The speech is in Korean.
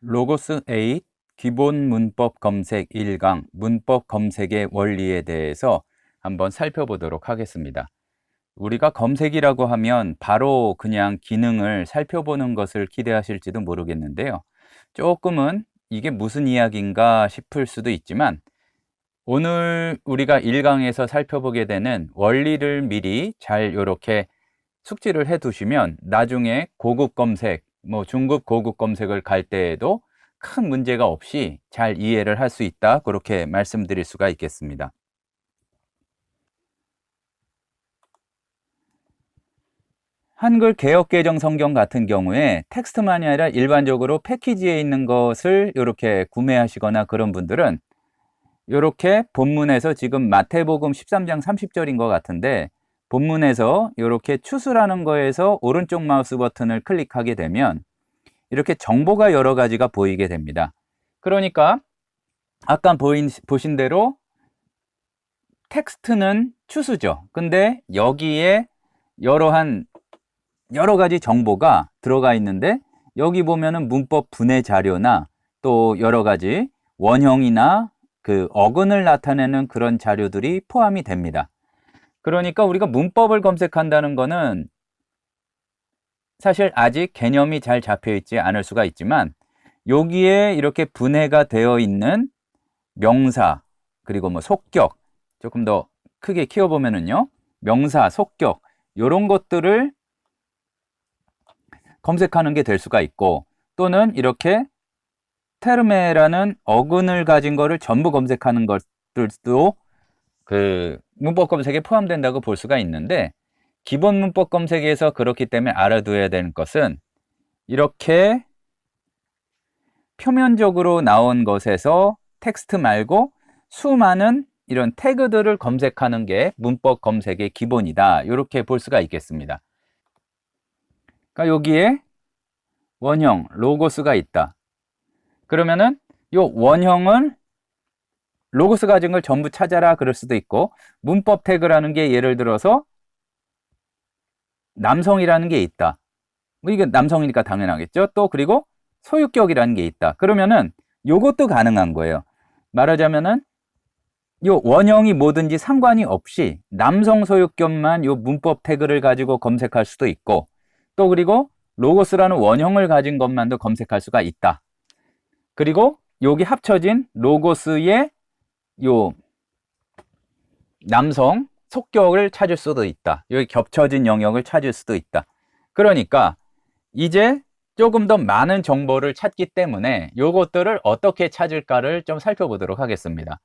로고스 8 기본 문법 검색 1강 문법 검색의 원리에 대해서 한번 살펴보도록 하겠습니다. 우리가 검색이라고 하면 바로 그냥 기능을 살펴보는 것을 기대하실지도 모르겠는데요. 조금은 이게 무슨 이야기인가 싶을 수도 있지만 오늘 우리가 1강에서 살펴보게 되는 원리를 미리 잘 이렇게 숙지를 해 두시면 나중에 고급 검색 뭐 중급 고급 검색을 갈 때에도 큰 문제가 없이 잘 이해를 할 수 있다. 그렇게 말씀드릴 수가 있겠습니다. 한글 개혁 개정 성경 같은 경우에 텍스트만이 아니라 일반적으로 패키지에 있는 것을 이렇게 구매하시거나 그런 분들은 이렇게 본문에서 지금 마태복음 13장 30절인 것 같은데 본문에서 이렇게 추수라는 거에서 오른쪽 마우스 버튼을 클릭하게 되면 이렇게 정보가 여러 가지가 보이게 됩니다. 그러니까 아까 보인, 보신 대로 텍스트는 추수죠. 근데 여기에 여러한 여러 가지 정보가 들어가 있는데 여기 보면은 문법 분해 자료나 또 여러 가지 원형이나 그 어근을 나타내는 그런 자료들이 포함이 됩니다. 그러니까 우리가 문법을 검색한다는 거는 사실 아직 개념이 잘 잡혀 있지 않을 수가 있지만 여기에 이렇게 분해가 되어 있는 명사 그리고 뭐 속격 조금 더 크게 키워보면은요 명사 속격 이런 것들을 검색하는 게 될 수가 있고 또는 이렇게 테르메라는 어근을 가진 거를 전부 검색하는 것들도 그 문법 검색에 포함된다고 볼 수가 있는데 기본 문법 검색에서 그렇기 때문에 알아둬야 되는 것은 이렇게 표면적으로 나온 것에서 텍스트 말고 수많은 이런 태그들을 검색하는 게 문법 검색의 기본이다. 이렇게 볼 수가 있겠습니다. 그러니까 여기에 원형, 로고스가 있다. 그러면은 이 원형을 로고스 걸 전부 찾아라 그럴 수도 있고 문법 태그라는 게 예를 들어서 남성이라는 게 있다. 뭐 이게 남성이니까 당연하겠죠. 또 그리고 소유격이라는 게 있다. 그러면은 요것도 가능한 거예요. 말하자면은 요 원형이 뭐든지 상관이 없이 남성 소유격만 요 문법 태그를 가지고 검색할 수도 있고 또 그리고 로고스라는 원형을 가진 것만도 검색할 수가 있다. 그리고 여기 합쳐진 로고스의 요 남성 속격을 찾을 수도 있다. 여기 겹쳐진 영역을 찾을 수도 있다. 그러니까 이제 조금 더 많은 정보를 찾기 때문에 요것들을 어떻게 찾을까를 좀 살펴보도록 하겠습니다.